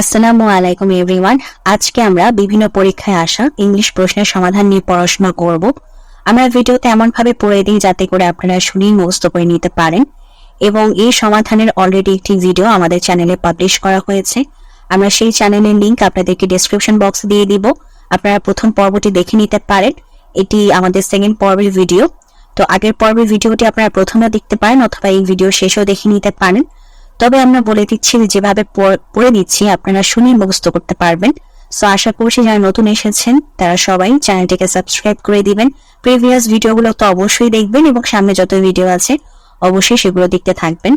আসসালামু আলাইকুম এভরিওয়ান আজকে আমরা বিভিন্ন পরীক্ষায় আসা ইংলিশ প্রশ্নের সমাধান নিয়ে পড়াশোনা করব। আমরা ভিডিওতে এমন ভাবে পড়ে দিই যাতে করে আপনারা শুনেই মুখস্থ করে নিতে পারেন। এবং এই সমাধানের অলরেডি একটি ভিডিও আমাদের চ্যানেলে পাবলিশ করা হয়েছে। আমরা সেই চ্যানেলের লিঙ্ক আপনাদেরকে ডেসক্রিপশন বক্সে দিয়ে দিব। আপনারা প্রথম পর্বটি দেখে নিতে পারেন। এটি আমাদের সেকেন্ড পর্বের ভিডিও তো আগের পর্বের ভিডিওটি আপনারা প্রথমে দেখতে পারেন অথবা এই ভিডিও শেষেও দেখে নিতে পারেন। তবে আমরা বলে দিচ্ছি যেভাবে পড়- দিচ্ছি আপনারা শুনে মুখস্থ করতে পারবেন। সো আশা করছি যারা নতুন এসেছেন, তারা সবাই চ্যানেলটিকে সাবস্ক্রাইব করে দিবেন। প্রিভিয়াস ভিডিওগুলো তো অবশ্যই দেখবেন এবং সামনে যত ভিডিও আছে, অবশ্যই সেগুলো দেখতে থাকবেন।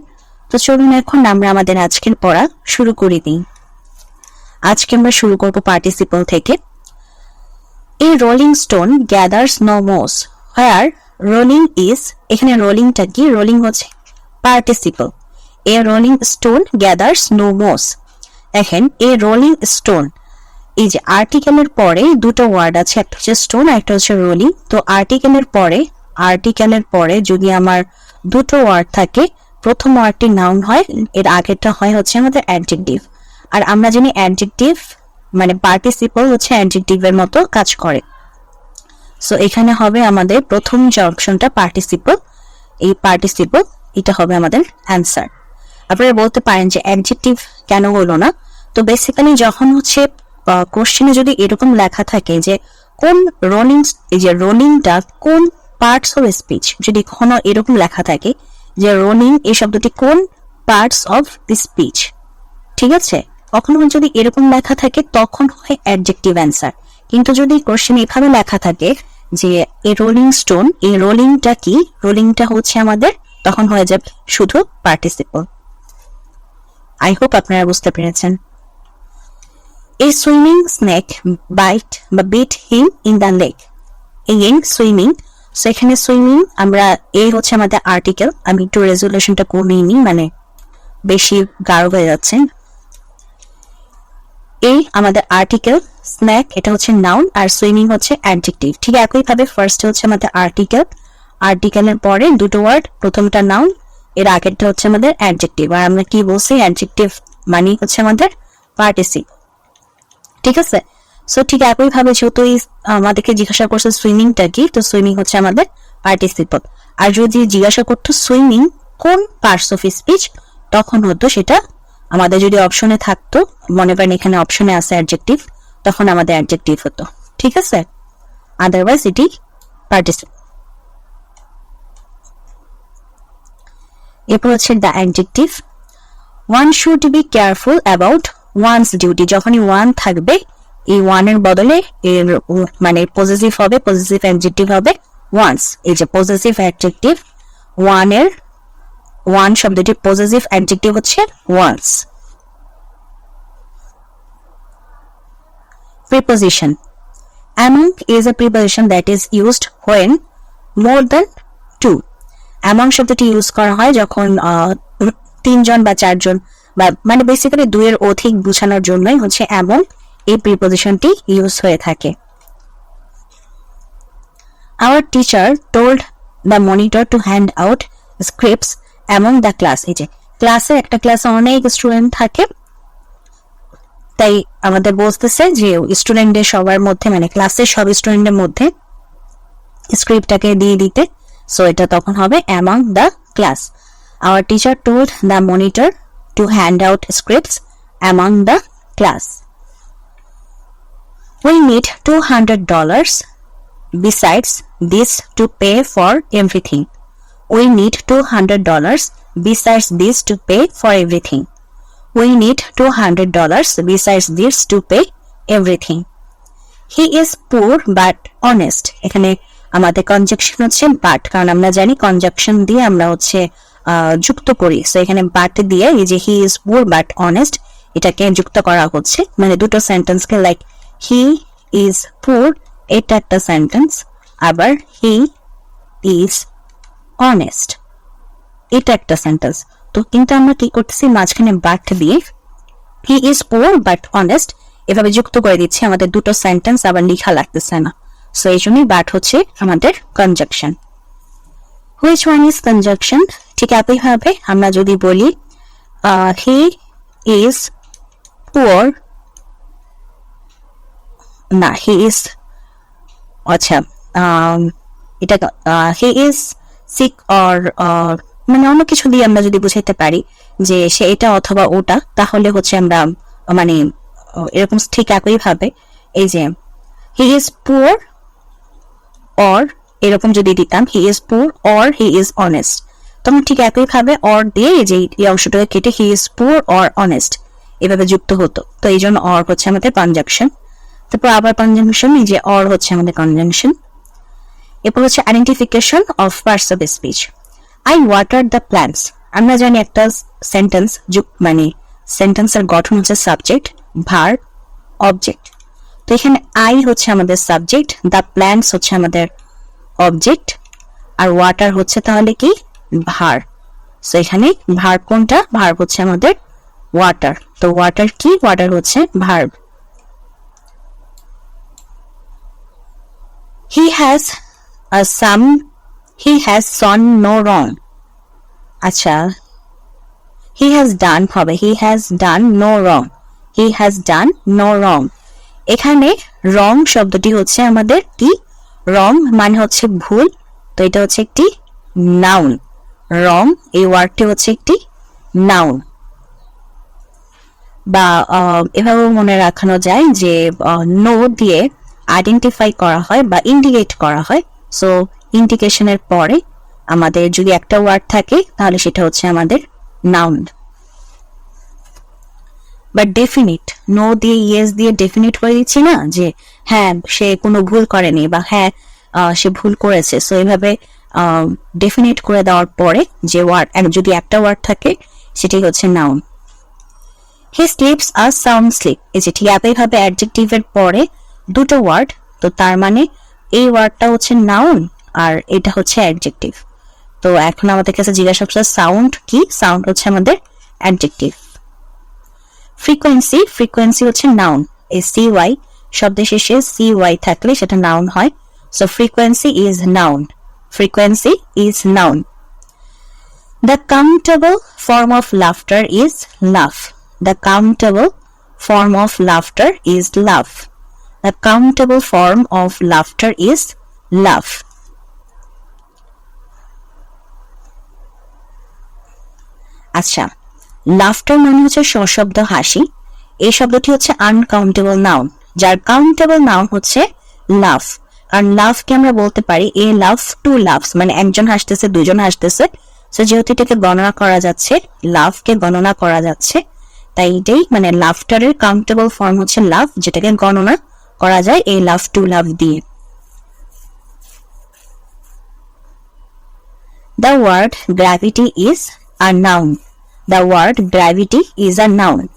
তো চলুন এখন আমরা আমাদের আজকের পড়া শুরু করে দিই। আজকে আমরা শুরু করব পার্টিসিপল থেকে। এই rolling stone gathers no moss where rolling is এখানে রোলিংটা কি? রোলিং হচ্ছে পার্টিসিপল এ rolling stone gathers no moss দেখেন এ রোলিং স্টোন এই যে আর্টিকেলের পরে দুটো ওয়ার্ড আছে, একটা হচ্ছে স্টোন একটা হচ্ছে রোলিং তো আর্টিকেলের পরে আর্টিকেলের পরে যদি আমার দুটো ওয়ার্ড থাকে, প্রথম ওয়ার্ডটি নাউন হয়, এর আগেরটা হয় হচ্ছে আমাদের অ্যাডজেক্টিভ আর আমরা জানি অ্যাডজেক্টিভ মানে পার্টিসিপল হচ্ছে অ্যাডজেক্টিভের মতো কাজ করে। সো এখানে হবে আমাদের প্রথম যে অপশনটা পার্টিসিপল এই পার্টিসিপল এটা হবে আমাদের অ্যান্সার আপনারা বলতে পারেন যে অ্যাডজেক্টিভ কেন হলো না? তো বেসিক্যালি যখন হচ্ছে কোশ্চেনে যদি এরকম লেখা থাকে যে কোন রোলিং এই যে রোলিংটা কোন পার্টস অফ স্পিচ যদি কখনো এরকম লেখা থাকে যে রোলিং এই শব্দটি কোন পার্টস অফ স্পিচ ঠিক আছে? কখনো যদি এরকম লেখা থাকে তখন হয় অ্যাডজেক্টিভ অ্যান্সার কিন্তু যদি কোশ্চেন এভাবে লেখা থাকে যে এ রোলিং স্টোন এই রোলিংটা কি? রোলিংটা হচ্ছে আমাদের, তখন হয়ে যাবে শুধু পার্টিসিপল আই হোপ আপনারা বুঝতে পেরেছেন। এই সুইমিং স্নেক বাইট বা bit him in the lake again swimming সেখানে সুইমিং আমরা এই হচ্ছে আমাদের আর্টিকেল আমি একটু রেজুলেশনটা কমিয়ে নিই মানে বেশি গাঢ় হয়ে যাচ্ছে। এই আমাদের আর্টিকেল স্ন্যাক এটা হচ্ছে নাউন আর সুইমিং হচ্ছে অ্যাডজেক্টিভ ঠিক একইভাবে ফার্স্ট হচ্ছে আমাদের আর্টিকেল আর্টিকেলের পরে দুটো ওয়ার্ড প্রথমটা নাউন এর আগেরটা হচ্ছে আমাদের অ্যাডজেক্টিভ আর আমরা কি বলছি? অ্যাডজেক্টিভ মানে হচ্ছে আমাদের পার্টিসিপ ঠিক আছে? সো ঠিক একইভাবে যেহেতু আমাদেরকে জিজ্ঞাসা করছে সুইমিংটা কি, তো সুইমিং হচ্ছে আমাদের পার্টিসিপল আর যদি জিজ্ঞাসা করতো সুইমিং কোন পার্টস অফ স্পিচ তখন হতো সেটা আমাদের যদি অপশনে থাকতো, মনে করেন এখানে অপশনে আছে অ্যাডজেক্টিভ তখন আমাদের অ্যাডজেক্টিভ হতো, ঠিক আছে? আদারওয়াইজ এটি পার্টিসিপ এরপর হচ্ছে the adjective one should be careful about one's duty যখনই ওয়ান থাকবে, এই ওয়ানের বদলে এর মানে পজিটিভ হবে পজিটিভ অ্যাডজেক্টিভ হবে ওয়ান্স এই যে পজিটিভ অ্যাডজেক্টিভ ওয়ানের ওয়ান শব্দটি পজিটিভ অ্যাডজেক্টিভ হচ্ছে one's preposition. Among is a preposition that is used when more than two. Among শব্দটি ইউজ করা হয় যখন তিনজন বা চারজন বা মানে বেসিক্যালি দুইয়ের অধিক বোঝানোর জন্যই হচ্ছে এমন এই প্রিপোজিশনটি ইউজ হয়ে থাকে। Our teacher told the monitor to hand out scripts among the class. এই যে ক্লাসে একটা ক্লাসে অনেক স্টুডেন্ট থাকে, তাই আমাদের বলতেছে যে স্টুডেন্টদের সবার মধ্যে মানে ক্লাসের সব স্টুডেন্টের মধ্যে স্ক্রিপ্টটাকে দিয়ে দিতে। সো এটা তখন হবে among the class our teacher told the monitor to hand out scripts among the class we need two hundred dollars besides this to pay for everything. We need $200 besides this to pay for everything. We need $200 besides this to pay everything. He is poor but honest. এখানে আমাদের conjunction হচ্ছে but কারণ আমরা জানি conjunction দিয়ে আমরা হচ্ছে যুক্ত করি। সো এখানে বাট দিয়ে এই যে he is poor but honest এটাকে যুক্ত করা হচ্ছে। মানে দুটো সেন্টেন্সকে লাইক হি ইজ পুর এটা একটা সেন্টেন্স আবার হি ইজ অনেস্ট এটা একটা সেন্টেন্স তো কিন্তু আমরা কি করতেছি? মাঝখানে বাট দিয়ে he is poor but honest এভাবে যুক্ত করে দিচ্ছি। আমাদের দুটো সেন্টেন্স আবার লেখা লাগতেছে না। সো এই জন্যই বাট হচ্ছে আমাদের conjunction which one is conjunction ঠিক একইভাবে আমরা যদি বলি হি ইজ পুয়ার না হি ইজ আচ্ছা এটা হি ইজ সিক অর মানে অন্য কিছু দিয়ে আমরা যদি বুঝাইতে পারি যে সে এটা অথবা ওটা, তাহলে হচ্ছে আমরা মানে এরকম ঠিক একই ভাবে এই যে হি ইজ পুয়ার অর এরকম যদি দিতাম he is poor or he is honest তখন ঠিক একইভাবে অর দিয়ে এই যে, এই অংশটাকে কেটে he is poor or honest এভাবে যুক্ত হতো। তো এই জন্য অর হচ্ছে আমাদের কনজাংশন তারপর আবার কনজাংশন এই যে অর হচ্ছে আমাদের কনজাংশন এরপর হচ্ছে identification of parts of speech I water the plants আমরা জানি একটা সেন্টেন্স মানে সেন্টেন্সের গঠন হচ্ছে সাবজেক্ট ভার অবজেক্ট তো এখানে আই হচ্ছে আমাদের সাবজেক্ট দ্য প্ল্যান্টস হচ্ছে আমাদের অবজেক্ট আর ওয়াটার হচ্ছে তাহলে কি? ভার। সো এখানে ভার কোনটা? ভার হচ্ছে আমাদের ওয়াটার তো ওয়াটার কি? ওয়াটার হচ্ছে verb he has some he has done no wrong আচ্ছা he has done হবে। He has done no wrong he has done no wrong এখানে রং শব্দটি হচ্ছে আমাদের কি? রং মানে হচ্ছে ভুল তো এটা হচ্ছে একটি নাউন রং এই ওয়ার্ডটি হচ্ছে একটি নাউন বা আহ, এভাবেও মনে রাখানো যায় যে নো দিয়ে আইডেন্টিফাই করা হয় বা ইন্ডিকেট করা হয়। সো ইন্ডিকেশনের পরে আমাদের যদি একটা ওয়ার্ড থাকে তাহলে সেটা হচ্ছে আমাদের নাউন বা ডেফিনিট নো দিয়ে ইয়েস দিয়ে ডেফিনিট করে দিচ্ছি না যে হ্যাঁ সে কোনো ভুল করেনি বা হ্যাঁ সে ভুল করেছে। সো এইভাবে ডেফিনিট করে দেওয়ার পরে যে ওয়ার্ড যদি একটা ওয়ার্ড থাকে সেটি হচ্ছে noun he sleeps R sound sleep এই যে, ঠিক একইভাবে অ্যাডজেক্টিভের পরে দুটো ওয়ার্ড তো তার মানে এই ওয়ার্ডটা হচ্ছে নাউন আর এটা হচ্ছে অ্যাডজেক্টিভ তো এখন আমাদের কাছে জিজ্ঞাসা করছে সাউন্ড কি? সাউন্ড হচ্ছে আমাদের অ্যাডজেক্টিভ ফ্রিকোয়েন্সি ফ্রিকোয়েন্সি হচ্ছে নাউন এই সি ওয়াই শব্দের শেষে সি ওয়াই থাকলে সেটা নাউন হয় so frequency is noun frequency is noun The countable form of laughter is laugh. The countable form of laughter is laugh. The countable form of laughter is laugh. আচ্ছা laughter মানে হচ্ছে সশব্দ হাসি। এই শব্দটি হচ্ছে আনকাউন্টেবল নাউন যার countable noun হচ্ছে লাফ কারণ লাফকে আমরা বলতে পারি, এ লাভ টু লাফস মানে একজন হাসতেছে, দুজন হাসতেছে। সো যেহেতু এটাকে গণনা করা যাচ্ছে লাভকে গণনা করা যাচ্ছে, তাই এটাই মানে লাফটারের কাউন্টেবল ফর্ম হচ্ছে লাভ যেটাকে গণনা করা যায় এই লাভ টু লাভ দিয়ে। The word gravity is a noun. The word gravity is a noun.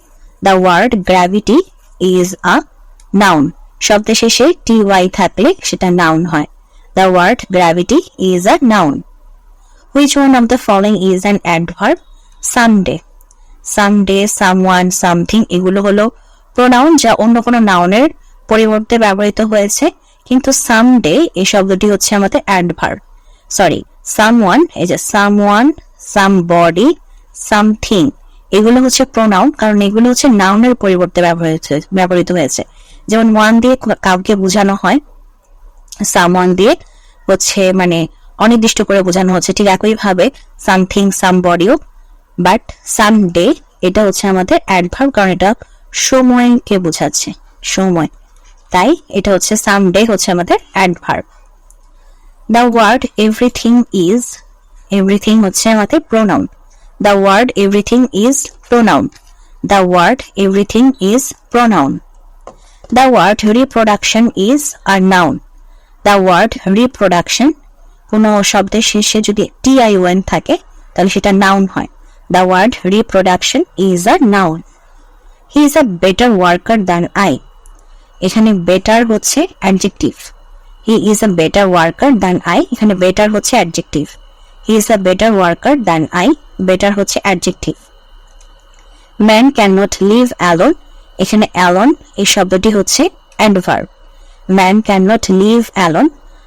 The word gravity is a noun. শব্দের শেষে টি ওয়াই থাকলে সেটা নাউন হয় The word gravity is a noun. Which one of the following is an adverb? Someday. Someday, someone, something এগুলো হলো pronoun যা অন্য কোনো নাউনের পরিবর্তে ব্যবহৃত হয়েছে কিন্তু সামডে এই শব্দটি হচ্ছে আমাদের অ্যাডভার্ব সরি সামওয়ান এই যে সামওয়ান সামবডি সামথিং। এগুলো হচ্ছে প্রোনাউন কারণ এগুলো হচ্ছে নাউনের পরিবর্তে ব্যবহৃত হয়েছে। যেমন ওয়ান দিয়ে কাউকে বোঝানো হয় সামওয়ান দিয়ে হচ্ছে মানে অনির্দিষ্ট করে বোঝানো হচ্ছে, ঠিক একইভাবে সামথিং সামবডিও বাট সাম ডে এটা হচ্ছে আমাদের অ্যাডভার্ব কারণ এটা সময়কে বোঝাচ্ছে, সময়। তাই এটা হচ্ছে সাম ডে হচ্ছে আমাদের adverb the word everything is everything হচ্ছে আমাদের pronoun the word everything is pronoun the word everything is pronoun the word reproduction is a noun the word reproduction কোনো শব্দের শেষে যদি টি আই ওয়েন থাকে, তাহলে সেটা নাউন হয়। The word reproduction is R noun he is a better worker than I এখানে better হচ্ছে adjective he is a better worker than I এখানে বেটার হচ্ছে adjective he is a better worker than I better হচ্ছে adjective man can not live alone এখানে alone এই শব্দটি হচ্ছে adverb man can not live alone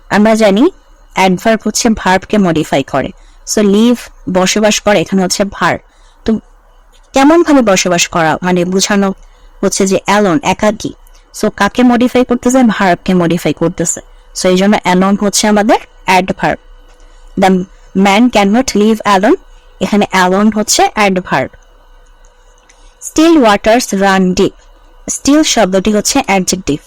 আমরা জানি adverb হচ্ছে ভার্বকে মডিফাই করে। সো লিভ বসবাস করে এখানে হচ্ছে ভার তো কেমন ভাবে বসবাস করা মানে বোঝানো হচ্ছে যে অ্যালন একাকী। সো কাকে মডিফাই করতেছে? ভার্বকে মডিফাই করতেছে। সো এই জন্য অ্যালন হচ্ছে আমাদের adverb the man can not live alone এখানে অ্যালন হচ্ছে adverb still waters run deep. Still শব্দটি হচ্ছে অ্যাডজেক্টিভ।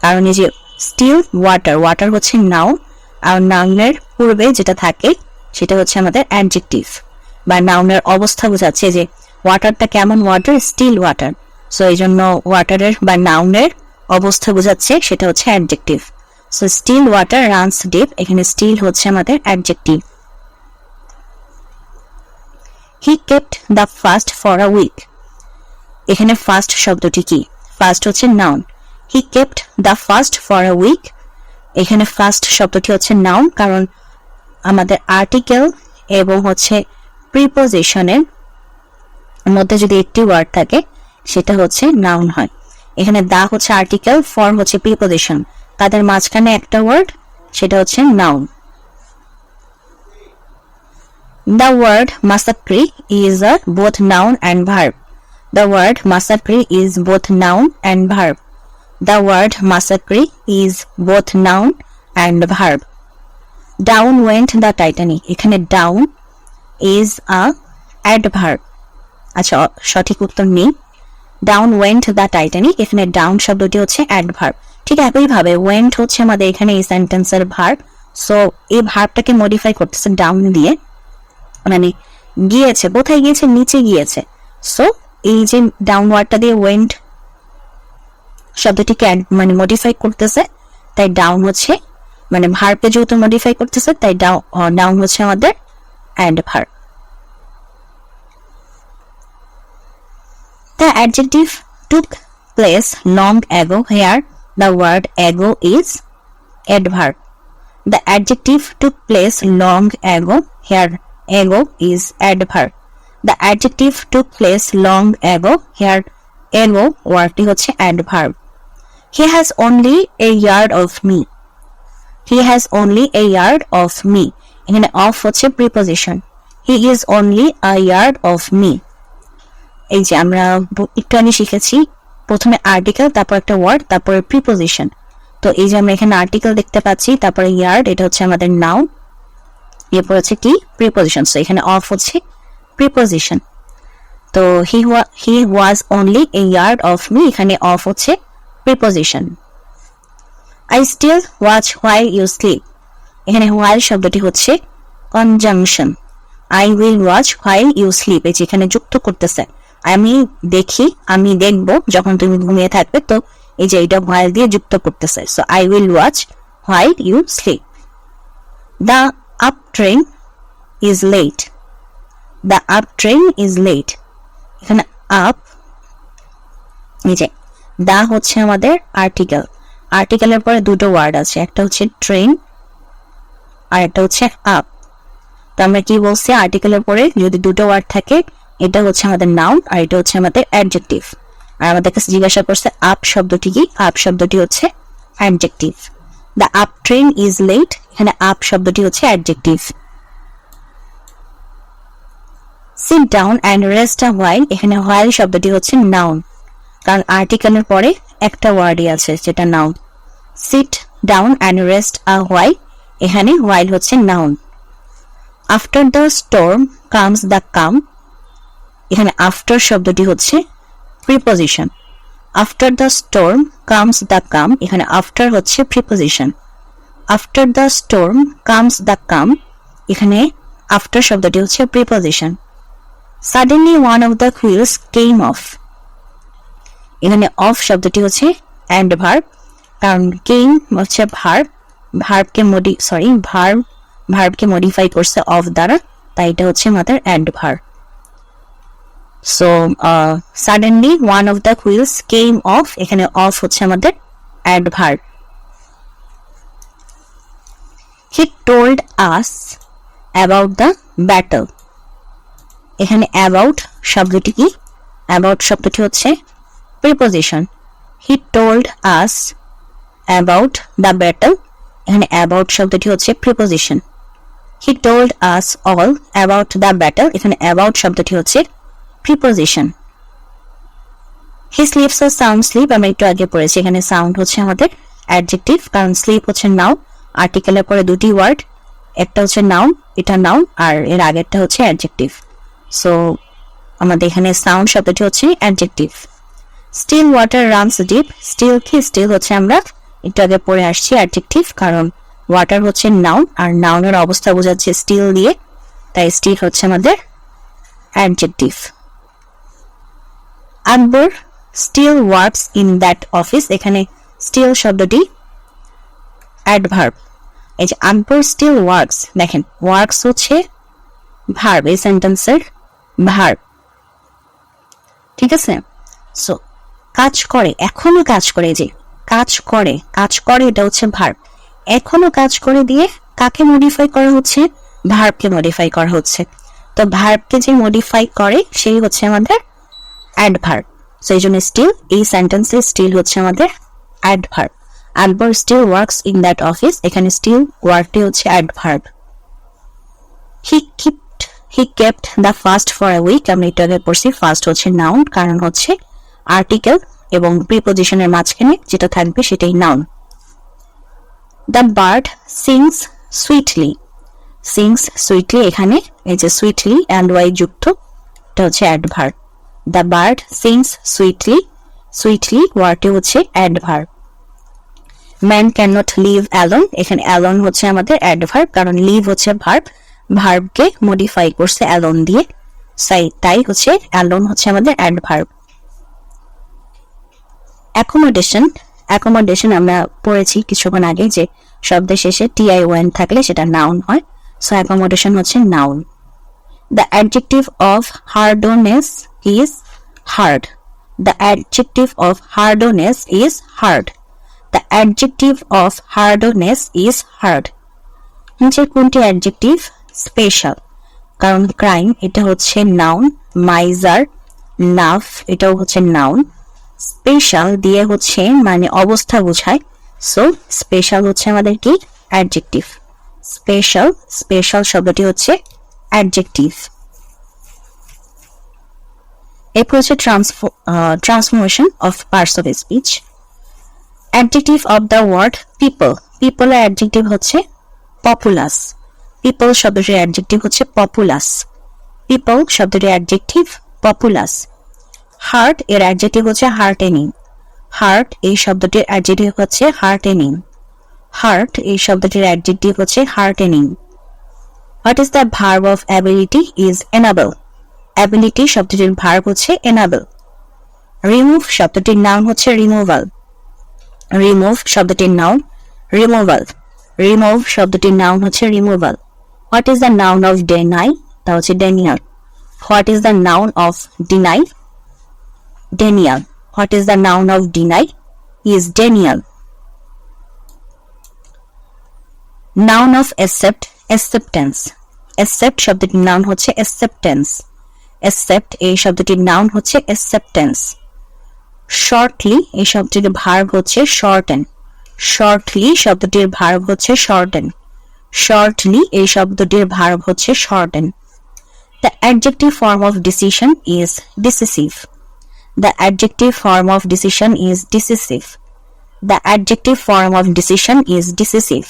কারণ এই যে স্টিল ওয়াটার ওয়াটার হচ্ছে নাউন, আর নাউনের পূর্বে যেটা থাকে সেটা হচ্ছে আমাদের অ্যাডজেক্টিভ। বা নাউনের অবস্থা বোঝাচ্ছে যে ওয়াটারটা কেমন ওয়াটার? Still water. সো এই জন্য ওয়াটারের বা নাউনের অবস্থা বোঝাচ্ছে সেটা হচ্ছে adjective. So still water runs deep. এখানে স্টিল হচ্ছে আমাদের adjective. He kept the fast for a week এখানে ফাস্ট শব্দটি কি? ফাস্ট হচ্ছে noun he kept the fast for a week এখানে ফাস্ট শব্দটি হচ্ছে নাউন কারণ আমাদের আর্টিকেল এবং হচ্ছে প্রিপোজিশনের মধ্যে যদি একটি ওয়ার্ড থাকে, সেটা হচ্ছে নাউন হয়। এখানে দা হচ্ছে আর্টিকেল ফর হচ্ছে প্রিপোজিশন তাদের মাঝখানে একটা ওয়ার্ড সেটা হচ্ছে noun The word massacre is a both noun and verb. The word massacre is both noun and verb. The word massacre is both noun and verb. Down went the Titanic. এখানে down is a adverb. আচ্ছা সঠিক উত্তর নেই down went the Titanic এখানে down শব্দটি হচ্ছে adverb ঠিক একইভাবে ওয়েন্ট হচ্ছে আমাদের এখানে এই সেন্টেন্সের ভার্ব সো এই ভার্বটাকে মডিফাই করতেছে ডাউন দিয়ে মানে গিয়েছে, কোথায় গিয়েছে, নিচে গিয়েছে সো এই যে ডাউন ওয়ার্ডটা দিয়ে ওয়েন্ট শব্দটিকে মানে মডিফাই করতেছে, তাই ডাউন হচ্ছে মানে ভার্বকে যেহেতু মডিফাই করতেছে, তাই ডাউন হচ্ছে আমাদের adverb The adjective took place long ago, here the word ago is adverb. The adjective took place long ago, here ago is adverb. The adjective took place long ago here ago ওয়ার্ডটি হচ্ছে adverb. He has only a yard of me. He has only a yard of me. এখানে of হচ্ছে preposition. He is only a yard of me. এই যে আমরা একটু আগে শিখেছি প্রথমে আর্টিকেল তারপর একটা ওয়ার্ড তারপরে প্রিপোজিশন তো এই যে আমরা এখানে আর্টিকেল দেখতে পাচ্ছি তারপরে ইয়ার্ড এটা হচ্ছে আমাদের নাউন এরপর হচ্ছে কি? প্রিপোজিশন তো এখানে অফ হচ্ছে প্রিপোজিশন তো he he was only a yard off me এখানে অফ হচ্ছে preposition I still watch why you sleep এখানে হোয়াইল শব্দটি হচ্ছে conjunction I will watch while you sleep এই যে এখানে যুক্ত করতেছে। আমি দেখি, আমি দেখব যখন তুমি ঘুমিয়ে থাকবে। তো, এই যে এটা হোয়াইল দিয়ে যুক্ত করতেছে। So I will watch while you sleep the up train is late the up train is late এখানে আপ এই যে দা হচ্ছে আমাদের আর্টিকেল আর্টিকেলের পরে দুটো ওয়ার্ড আছে, একটা হচ্ছে ট্রেন আর একটা হচ্ছে আপ তো আমরা কি বলছি? আর্টিকেলের পরে যদি দুটো ওয়ার্ড থাকে, এটা হচ্ছে আমাদের নাউন আর এটা হচ্ছে আমাদের অ্যাডজেক্টিভ আর আমাদের কাছে জিজ্ঞাসা করছে আপ শব্দটি কি? আপ শব্দটি হচ্ছে adjective the up train is late এখানে আপ শব্দটি হচ্ছে adjective sit down and rest a while এখানে হোয়াইল শব্দটি হচ্ছে নাউন কারণ আর্টিকেলের পরে একটা ওয়ার্ডই আছে যেটা noun sit down and rest a while এখানে হোয়াইল হচ্ছে noun after the storm comes the calm এখানে আফটার শব্দটি হচ্ছে preposition after the storm comes the calm এখানে আফটার হচ্ছে preposition after the storm comes the calm এখানে after শব্দটি হচ্ছে preposition suddenly one of the wheels came off এখানে off শব্দটি হচ্ছে অ্যান্ড ভার্ব কারণ কেম হচ্ছে ভার্ব ভার্বকে মডি সরি ভার্ব ভার্বকে মডিফাই করছে অফ দ্বারা, তাই এটা হচ্ছে আমাদের adverb so suddenly one of the wheels came off এখানে অফ হচ্ছে আমাদের adverb he told us about the battle এখানে অ্যাবাউট শব্দটি কি? অ্যাবাউট শব্দটি হচ্ছে preposition he told us about the battle এখানে অ্যাবাউট শব্দটি হচ্ছে preposition he told us all about the battle এখানে অ্যাবাউট শব্দটি হচ্ছে প্রিপোজিশন হি স্লিপস ও সাউন্ড স্লিপ আমরা একটু আগে পড়েছি, এখানে সাউন্ড হচ্ছে আমাদের অ্যাডজেক্টিভ কারণ স্লিপ হচ্ছে নাউন আর্টিকেলের পরে দুটি ওয়ার্ড একটা হচ্ছে নাউন এটা নাউন আর এর আগেরটা হচ্ছে অ্যাডজেক্টিভ সো আমাদের এখানে সাউন্ড শব্দটি হচ্ছে adjective still water runs deep still কি স্টিল হচ্ছে আমরা একটু আগে পড়ে আসছি অ্যাডজেক্টিভ কারণ ওয়াটার হচ্ছে নাউন আর নাউনের অবস্থা বোঝাচ্ছে স্টিল দিয়ে, তাই স্টিল হচ্ছে আমাদের adjective Akbar still works in that office এখানে স্টিল শব্দটি অ্যাডভার্ব এই যে আকবর স্টিল ওয়ার্কস দেখেন ওয়ার্কস হচ্ছে ভার্ব এই সেন্টেন্সের ভার্ব ঠিক আছে? সো কাজ করে, এখনও কাজ করে যে, কাজ করে কাজ করে এটা হচ্ছে ভার্ব এখনও কাজ করে দিয়ে কাকে মডিফাই করা হচ্ছে? ভার্বকে মডিফাই করা হচ্ছে। তো ভার্বকে যে মডিফাই করে, সেই হচ্ছে আমাদের অ্যাডভার্ব সো এই জন্য স্টিল এই সেন্টেন্সে স্টিল হচ্ছে আমাদের adverb Akbar still works in that office এখানে স্টিল ওয়ার্কটি হচ্ছে adverb he keeped he kept the first for a week আমরা এটা আগে পড়ছি ফার্স্ট হচ্ছে নাউন কারণ হচ্ছে আর্টিকেল এবং প্রিপোজিশনের মাঝখানে যেটা থাকবে সেটাই noun the bird sings sweetly sings sweetly এখানে এই যে সুইটলি অ্যান্ড ওয়াই যুক্ত, এটা হচ্ছে adverb the bird sings sweetly sweetly ওয়ার্ডটি হচ্ছে adverb man can not live alone এখানে অ্যালন হচ্ছে আমাদের অ্যাডভার্ব কারণ লিভ হচ্ছে ভার্ব ভার্বকে মডিফাই করছে অ্যালন দিয়ে। তাই হচ্ছে অ্যালন হচ্ছে আমাদের অ্যাডভার্ব অ্যাকোমোডেশন অ্যাকোমোডেশন আমরা পড়েছি কিছুক্ষণ আগে যে শব্দের শেষে টিআই ওয়ান থাকলে সেটা নাউন হয়। সো অ্যাকোমোডেশন হচ্ছে noun the adjective of hardness is hard the adjective of hardness is hard the adjective of hardness is hard নিচে কোনটি অ্যাডজেক্টিভ স্পেশাল কারণ ক্রাইম এটা হচ্ছে নাউন মাইজার লাভ এটাও হচ্ছে নাউন স্পেশাল দিয়ে হচ্ছে মানে অবস্থা বোঝায়। সো স্পেশাল হচ্ছে আমাদের কি? অ্যাডজেক্টিভ স্পেশাল স্পেশাল শব্দটি হচ্ছে অ্যাডজেক্টিভ এরপর হচ্ছে transformation of parts of speech adjective of the word people people এর অ্যাডজেক্টিভ হচ্ছে পপুলাস পিপল শব্দটির অ্যাডজেক্টিভ হচ্ছে পপুলাস পিপল শব্দটির অ্যাডজেক্টিভ পপুলাস হার্ট এর অ্যাডজেক্টিভ হচ্ছে হার্টেনিং হার্ট এই শব্দটির অ্যাডজেক্টিভ হচ্ছে হার্টেনিং হার্ট এই শব্দটির অ্যাডজেক্টিভ হচ্ছে heartening what is the verb of ability is enable ability শব্দটির ভার্ব হচ্ছে এনাবল রিমুভ শব্দটির নাম হচ্ছে রিমুভাল রিমুভ শব্দটির নাউন রিমুভাল রিমুভ শব্দটির নাউন হচ্ছে removal what is the noun of deny তা হচ্ছে denial what is the noun of deny denial what is the noun of deny is denial noun of accept acceptance accept শব্দটির noun হচ্ছে acceptance accept এই শব্দটির noun হচ্ছে acceptance shortly এই শব্দটির verb হচ্ছে শর্টেন শর্টলি শব্দটির ভার্ব হচ্ছে শর্টেন শর্টলি এই শব্দটির ভার্ব হচ্ছে shorten the adjective form of decision is decisive the adjective form of decision is decisive the adjective form of decision is decisive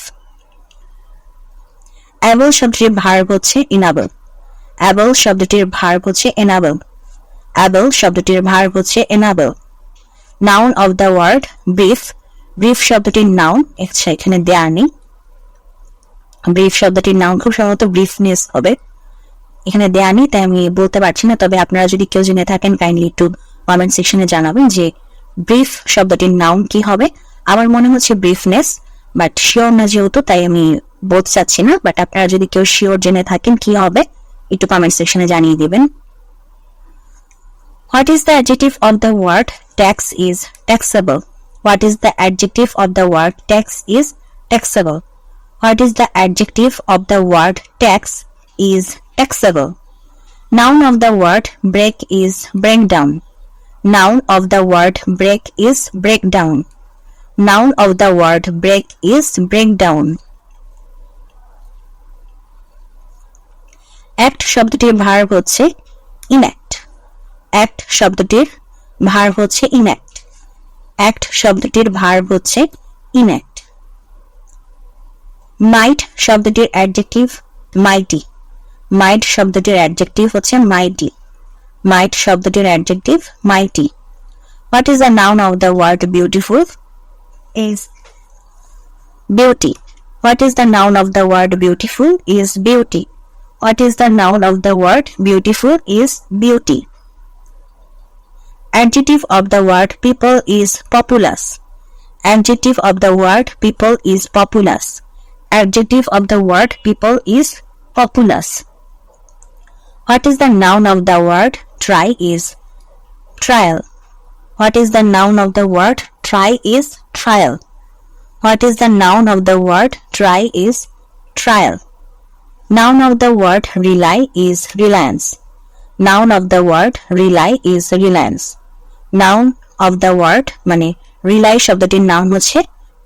able শব্দটির verb হচ্ছে enable able শব্দটির verb হচ্ছে enable able শব্দটির verb হচ্ছে enable noun of the word brief brief শব্দটির noun আচ্ছা এখানে দেয়া নেই। ব্রিফ শব্দটির নাউন খুব সম্ভবত ব্রিফনেস হবে। এখানে দেয়া নেই, তাই আমি বলতে পারছি না, তবে আপনারা যদি কেউ জেনে থাকেন কাইন্ডলি একটু কমেন্ট সেকশনে জানাবেন যে ব্রিফ শব্দটির নাউন কি হবে। আমার মনে হচ্ছে ব্রিফনেস বাট শিওর না যেহেতু, তাই আমি বলতে চাচ্ছি না বাট আপনারা যদি কেউ শিওর জেনে থাকেন কি হবে, একটু কমেন্ট সেকশনে জানিয়ে দিবেন what is the adjective of the word tax is taxable what is the adjective of the word tax is taxable what is the adjective of the word tax is taxable Noun of the word break is breakdown. Noun of the word break is breakdown. Noun of the word break is breakdown. Act শব্দটির verb হচ্ছে enact act শব্দটির ভার হচ্ছে enact act শব্দটির ভার হচ্ছে enact মাইট শব্দটির adjective মাইটি। মাইট শব্দটির অ্যাডজেক্টিভ হচ্ছে মাইটি। মাইট শব্দটির adjective mighty. What is the noun of the word beautiful is beauty what is the noun of the word beautiful is beauty What is the noun of the word beautiful is beauty. Adjective of the word people is populous. Adjective of the word people is populous. Adjective of the word people is populous. What is the noun of the word try is trial. What is the noun of the word try is trial. What is the noun of the word try is trial. Noun of the word rely is reliance. Noun of the word rely is reliance. Noun of the word মানে rely শব্দটির noun হচ্ছে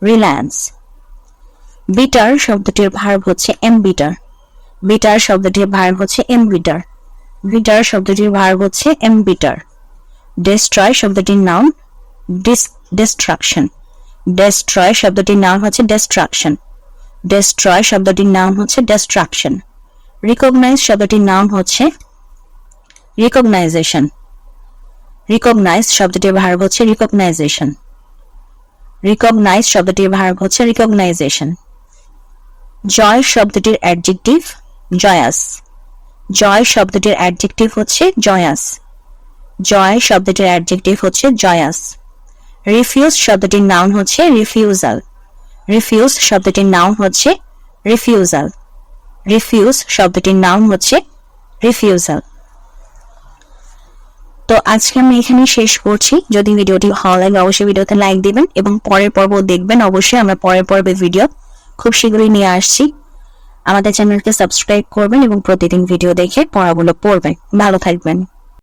reliance bitter শব্দটির verb হচ্ছে এমবিটার bitter শব্দটির verb হচ্ছে এমবিটার bitter শব্দটির verb হচ্ছে embitter destroy শব্দটির নাউন ডিস ডিস্ট্রাকশন ডেস্ট্রয় শব্দটির নাউন হচ্ছে ডেস্ট্রাকশন ডেস্ট্রয় শব্দটির নাউন হচ্ছে ডেস্ট্রাকশন রিকগনাইজ শব্দটির নাউন হচ্ছে রিকগনাইজেশন রিকগনাইজ শব্দটির ভার্ব হচ্ছে রিকগনাইজেশন রিকগনাইজ শব্দটির ভার্ব হচ্ছে রিকগনাইজেশন জয় শব্দটির অ্যাডজেক্টিভ জয়াস জয় শব্দটির অ্যাডজেক্টিভ হচ্ছে জয়াস জয় শব্দটির অ্যাডজেক্টিভ হচ্ছে জয়াস রিফিউজ শব্দটির নাউন হচ্ছে রিফিউজাল রিফিউজ শব্দটির নাউন হচ্ছে রিফিউজাল রিফিউজ শব্দটির নাউন হচ্ছে রিফিউজাল তো আজকে আমি এখানে শেষ করছি। যদি ভিডিওটি ভালো লাগে, অবশ্যই ভিডিওতে লাইক দিবেন এবং পরের পর্ব দেখবেন। অবশ্যই আমরা পরের পর্বে ভিডিও খুব শীঘ্রই নিয়ে আসছি। আমাদের চ্যানেলকে সাবস্ক্রাইব করবেন এবং প্রতিদিন ভিডিও দেখে পড়াগুলো পড়বেন। ভালো থাকবেন।